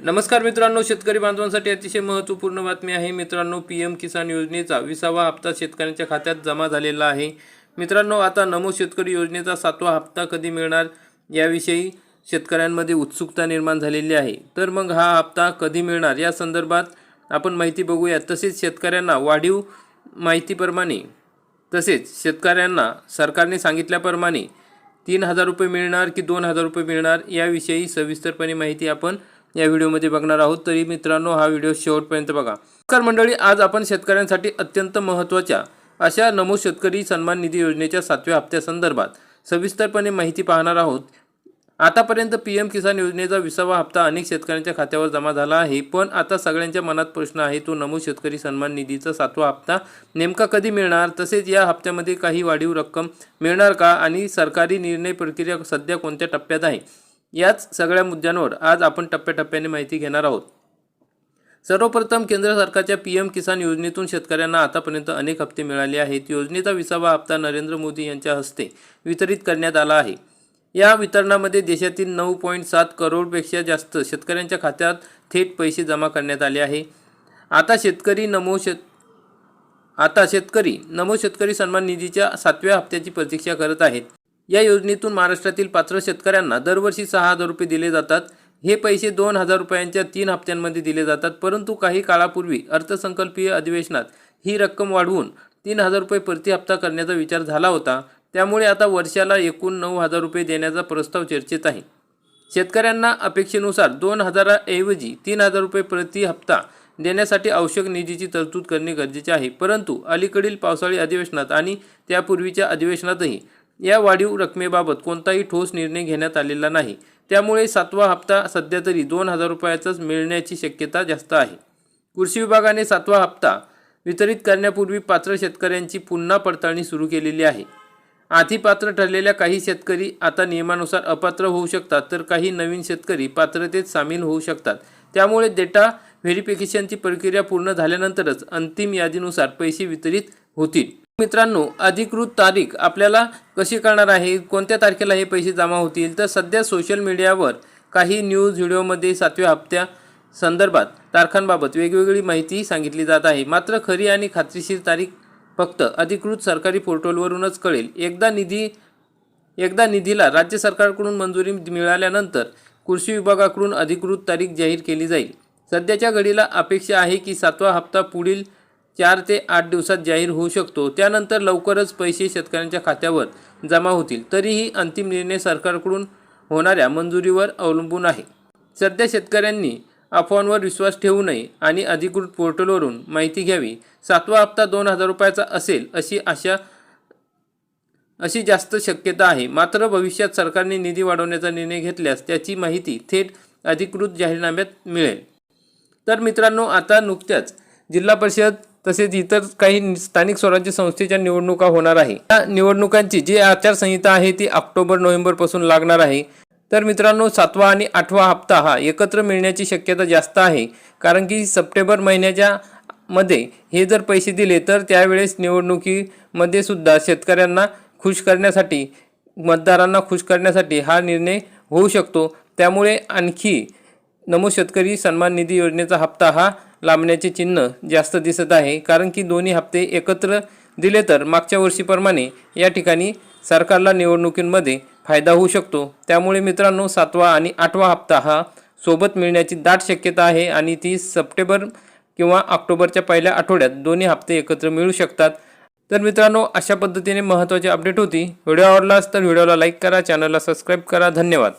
नमस्कार मित्रांनो शेतकरी बांधवांसाठी अतिशय महत्त्वपूर्ण बातमी आहे. मित्रांनो पी एम किसान योजनेचा विसावा हप्ता शेतकऱ्यांच्या खात्यात जमा झालेला आहे. मित्रांनो आता नमो शेतकरी योजनेचा सातवा हप्ता कधी मिळणार याविषयी शेतकऱ्यांमध्ये उत्सुकता निर्माण झालेली आहे. तर मग हा हप्ता कधी मिळणार या संदर्भात आपण माहिती बघूया. तसेच शेतकऱ्यांना वाढीव माहितीप्रमाणे तसेच शेतकऱ्यांना सरकारने सांगितल्याप्रमाणे तीन हजार रुपये मिळणार की दोन हजार रुपये मिळणार याविषयी सविस्तरपणे माहिती आपण या व्हिडिओमध्ये बघणार आहोत. तरी मित्रांनो हा व्हिडिओ शेवटपर्यंत बघा. नमस्कार मंडळी आज आपण शेतकऱ्यांसाठी अत्यंत महत्त्वाच्या अशा नमो शेतकरी सन्मान निधी योजनेच्या सातव्या हप्त्यासंदर्भात सविस्तरपणे माहिती पाहणार आहोत. आतापर्यंत पी एम किसान योजनेचा विसावा हप्ता अनेक शेतकऱ्यांच्या खात्यावर जमा झाला आहे. पण आता सगळ्यांच्या मनात प्रश्न आहे तो नमो शेतकरी सन्मान निधीचा सातवा हप्ता नेमका कधी मिळणार? तसेच या हप्त्यामध्ये काही वाढीव रक्कम मिळणार का? आणि सरकारी निर्णय प्रक्रिया सध्या कोणत्या टप्प्यात आहे? याच सगळ्या मुद्द्यांवर आज आपण टप्प्याटप्प्याने माहिती घेणार आहोत. सर्वप्रथम केंद्र सरकारच्या पी एम किसान योजनेतून शेतकऱ्यांना आतापर्यंत अनेक हप्ते मिळाले आहेत. योजनेचा विसावा हप्ता नरेंद्र मोदी यांच्या हस्ते वितरित करण्यात आला आहे. या वितरणामध्ये देशातील नऊ पॉईंट सात करोडपेक्षा जास्त शेतकऱ्यांच्या खात्यात थेट पैसे जमा करण्यात आले आहे. आता शेतकरी नमो शेत आता शेतकरी नमो शेतकरी सन्मान निधीच्या सातव्या हप्त्याची प्रतीक्षा करत आहेत. या योजनेतून महाराष्ट्रातील पात्र शेतकऱ्यांना दरवर्षी सहा हजार रुपये दिले जातात. हे पैसे दोन हजार रुपयांच्या तीन हप्त्यांमध्ये दिले जातात. परंतु काही काळापूर्वी अर्थसंकल्पीय अधिवेशनात ही रक्कम वाढवून तीन हजार रुपये प्रति हप्ता करण्याचा विचार झाला होता. त्यामुळे आता वर्षाला एकूण नऊ हजार रुपये देण्याचा प्रस्ताव चर्चेत आहे. शेतकऱ्यांना अपेक्षेनुसार दोन हजाराऐवजी तीन हजार रुपये प्रति हप्ता देण्यासाठी आवश्यक निधीची तरतूद करणे गरजेचे आहे. परंतु अलीकडील पावसाळी अधिवेशनात आणि त्यापूर्वीच्या अधिवेशनातही या वाढीव रकमेबाबत कोणताही ठोस निर्णय घेण्यात आलेला नाही. त्यामुळे सातवा हप्ता सध्या तरी दोन हजार रुपयाचाच मिळण्याची शक्यता जास्त आहे. कृषी विभागाने सातवा हप्ता वितरित करण्यापूर्वी पात्र शेतकऱ्यांची पुन्हा पडताळणी सुरू केलेली आहे. आधी पात्र ठरलेल्या काही शेतकरी आता नियमानुसार अपात्र होऊ शकतात तर काही नवीन शेतकरी पात्रतेत सामील होऊ शकतात. त्यामुळे डेटा व्हेरिफिकेशनची प्रक्रिया पूर्ण झाल्यानंतरच अंतिम यादीनुसार पैसे वितरित होतील. मित्रांनो अधिकृत तारीख आपल्याला कशी कळणार आहे? कोणत्या तारखेला हे पैसे जमा होतील? तर सध्या सोशल मीडियावर काही न्यूज व्हिडिओमध्ये सातव्या हप्त्या संदर्भात तारखांबाबत वेगवेगळी माहिती सांगितली जात आहे. मात्र खरी आणि खात्रीशीर तारीख फक्त अधिकृत सरकारी पोर्टलवरूनच कळेल. एकदा निधी एकदा निधीला राज्य सरकारकडून मंजुरी मिळाल्यानंतर कृषी विभागाकडून अधिकृत तारीख जाहीर केली जाईल. सध्याच्या घडीला अपेक्षा आहे की सातवा हप्ता पुढील चार ते आठ दिवसात जाहीर होऊ शकतो. त्यानंतर लवकरच पैसे शेतकऱ्यांच्या खात्यावर जमा होतील. तरीही अंतिम निर्णय सरकारकडून होणाऱ्या मंजुरीवर अवलंबून आहे. सध्या शेतकऱ्यांनी अफवांवर विश्वास ठेवू नये आणि अधिकृत पोर्टलवरून माहिती घ्यावी. सातवा हप्ता दोन हजार रुपयाचा असेल अशी आशा अशी जास्त शक्यता आहे. मात्र भविष्यात सरकारने निधी वाढवण्याचा निर्णय घेतल्यास त्याची माहिती थेट अधिकृत जाहीरनाम्यात मिळेल. तर मित्रांनो आता नुकत्याच जिल्हा परिषद तसेच इतर काही स्थानिक स्वराज्य संस्थेच्या निवडणुका होणार आहे. या निवडणुकांची जी आचारसंहिता आहे ती ऑक्टोबर नोव्हेंबरपासून लागणार आहे. तर मित्रांनो सातवा आणि आठवा हप्ता हा एकत्र मिळण्याची शक्यता जास्त आहे. कारण की सप्टेंबर महिन्याच्या मध्ये हे जर पैसे दिले तर त्यावेळेस निवडणुकीमध्ये सुद्धा शेतकऱ्यांना खुश करण्यासाठी मतदारांना खुश करण्यासाठी हा निर्णय होऊ शकतो. त्यामुळे आणखी नमो शेतकरी सन्मान निधी योजनेचा हप्ता हा लांबण्याचे चिन्ह जास्त दिसत आहे. कारण की दोन्ही हप्ते एकत्र दिले तर मागच्या वर्षीप्रमाणे या ठिकाणी सरकारला निवडणुकींमध्ये फायदा होऊ शकतो. त्यामुळे मित्रांनो सातवा आणि आठवा हप्ता हा सोबत मिळण्याची दाट शक्यता आहे आणि ती सप्टेंबर किंवा ऑक्टोबरच्या पहिल्या आठवड्यात दोन्ही हप्ते एकत्र मिळू शकतात. तर मित्रांनो अशा पद्धतीने महत्त्वाची अपडेट होती. व्हिडिओ आवडलास तर व्हिडिओला लाईक करा चॅनलला सबस्क्राईब करा. धन्यवाद.